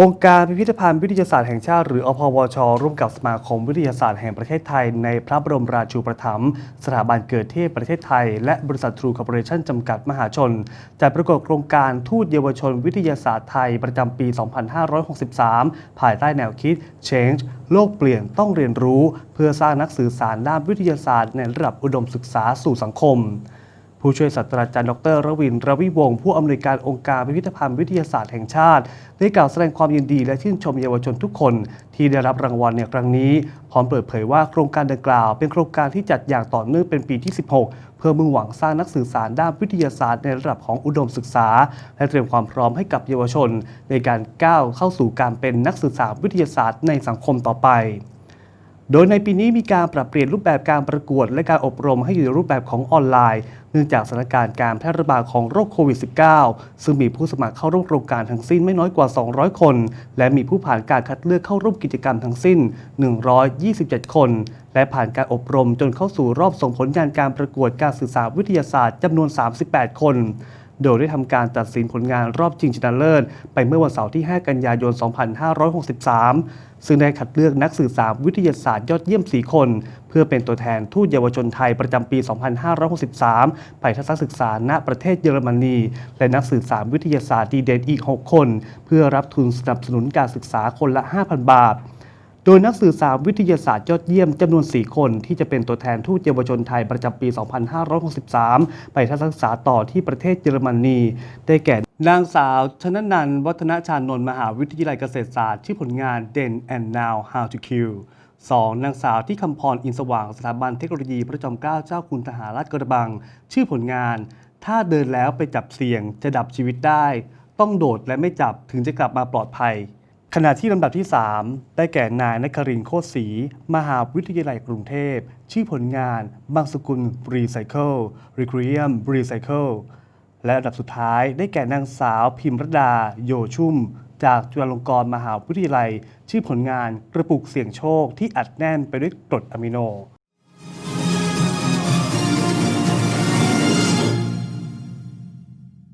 องค์การพิพิธภัณฑ์วิทยาศาสตร์แห่งชาติหรืออพวช ร่วมกับสมาคมวิทยาศาสตร์แห่งประเทศไทย ในพระบรมราชูปถัมภ์สถาบันเกิดเทพประเทศไทย และบริษัททรูคอร์ปอเรชั่นจำกัดมหาชนจัดประกวดโครงการทูตเยาวชนวิทยาศาสตร์ไทย ประจำปี 2563 ภายใต้แนวคิด Change โลกเปลี่ยนต้องเรียนรู้ เพื่อสร้างนักสื่อสารด้านวิทยาศาสตร์ ในระดับอุดมศึกษาสู่สังคม ผู้ช่วยศาสตราจารย์ดรระวินระวิวงศ์ผู้อำนวยการองค์การพิพิธภัณฑ์วิทยาศาสตร์แห่งชาติ ได้กล่าวแสดงความยินดีและชื่นชมเยาวชนทุกคน ที่ได้รับรางวัลในครั้งนี้ พร้อมเปิดเผยว่าโครงการดังกล่าว เป็นโครงการที่จัดอย่างต่อเนื่องเป็นปีที่ 16 เพื่อมุ่งหวังสร้างนักสื่อสารด้านวิทยาศาสตร์ในระดับของอุดมศึกษา และเตรียมความพร้อมให้กับเยาวชน ในการก้าวเข้าสู่การเป็นนักสื่อสารวิทยาศาสตร์ในสังคมต่อไป โดยในปีนี้มีการปรับเปลี่ยนรูปแบบการประกวด และการอบรมให้อยู่ในรูปแบบของออนไลน์ เนื่องจากสถานการณ์การแพร่ระบาดของโรคโควิด -19 ซึ่งมีผู้สมัครเข้าร่วมโครงการทั้งสิ้นไม่น้อยกว่า 200 คน และมีผู้ผ่านการคัดเลือกเข้าร่วมกิจกรรมทั้งสิ้น 127 คน และผ่านการอบรมจนเข้าสู่รอบส่งผลงานการประกวดการศึกษาวิทยาศาสตร์จำนวน 38 คน โดยได้ทำการตัดสินผลงานรอบชิงชนะเลิศ ไปเมื่อวันเสาร์ที่ 5 กันยายน 2563 ซึ่งได้คัดเลือกนักสื่อสารวิทยาศาสตร์ยอดเยี่ยม 4 คน เพื่อเป็นตัวแทนทูตเยาวชนไทยประจำปี 2563 ไปทัศนศึกษาณประเทศเยอรมนี และนักสื่อสารวิทยาศาสตร์ดีเด่นอีก 6 คน เพื่อรับทุนสนับสนุนการศึกษาคนละ 5,000 บาท โดยนักสื่อสารวิทยาศาสตร์ยอดเยี่ยมจำนวน 4 คนที่จะเป็นตัวแทนทูตเยาวชนไทยประจำปี 2563 ไปทัศนศึกษาต่อที่ประเทศเยอรมนี ได้แก่ นางสาวชนนันท์วัฒนชานนท์มหาวิทยาลัยเกษตรศาสตร์ ชื่อผลงาน Then and Now How to Kill 2. นางสาวที่คำพรอินสว่างสถาบันเทคโนโลยีพระจอมเกล้าเจ้าคุณทหารราชกระบัง ชื่อผลงาน ถ้าเดินแล้วไปจับเสี่ยงจะดับชีวิตได้ ต้องโดดและไม่จับถึงจะกลับมาปลอดภัย ขณะที่ลำดับที่ 3 ได้แก่นายนครินโคตรศรีมหาวิทยาลัยกรุงเทพ ชื่อผลงาน บางสกุลรีไซเคิลรีครียมรีไซเคิลและอันดับสุดท้ายได้แก่นางสาวพิมรดา โยชุ่ม จากจุฬาลงกรณ์มหาวิทยาลัย ชื่อผลงานกระปุกเสี่ยงโชคที่อัดแน่นไปด้วยกรดอะมิโน